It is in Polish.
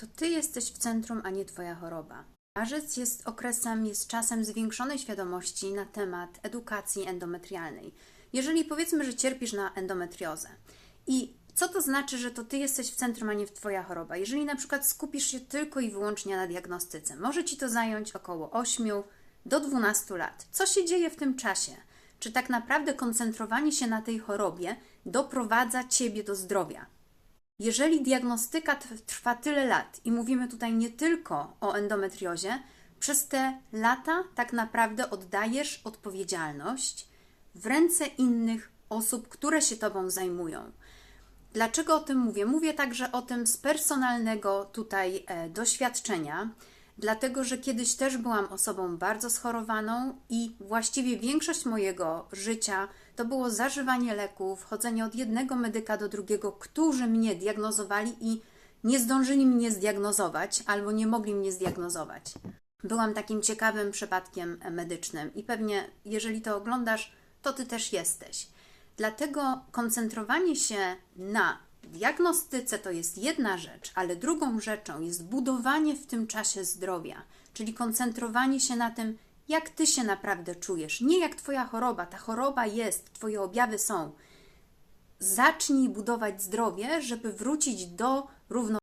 To ty jesteś w centrum, a nie twoja choroba. Marzec jest okresem, jest czasem zwiększonej świadomości na temat edukacji endometrialnej. Jeżeli powiedzmy, że cierpisz na endometriozę i co to znaczy, że to ty jesteś w centrum, a nie twoja choroba? Jeżeli na przykład skupisz się tylko i wyłącznie na diagnostyce, może ci to zająć około 8 do 12 lat. Co się dzieje w tym czasie? Czy tak naprawdę koncentrowanie się na tej chorobie doprowadza ciebie do zdrowia? Jeżeli diagnostyka trwa tyle lat i mówimy tutaj nie tylko o endometriozie, przez te lata tak naprawdę oddajesz odpowiedzialność w ręce innych osób, które się tobą zajmują. Dlaczego o tym mówię? Mówię także o tym z personalnego tutaj e, doświadczenia, dlatego że kiedyś też byłam osobą bardzo schorowaną i właściwie większość mojego życia to było zażywanie leków, chodzenie od jednego medyka do drugiego, którzy mnie diagnozowali i nie zdążyli mnie zdiagnozować albo nie mogli mnie zdiagnozować. Byłam takim ciekawym przypadkiem medycznym i pewnie, jeżeli to oglądasz, to ty też jesteś. Dlatego koncentrowanie się na diagnostyce to jest jedna rzecz, ale drugą rzeczą jest budowanie w tym czasie zdrowia, czyli koncentrowanie się na tym, jak ty się naprawdę czujesz, nie jak twoja choroba. Ta choroba jest, twoje objawy są. Zacznij budować zdrowie, żeby wrócić do równowagi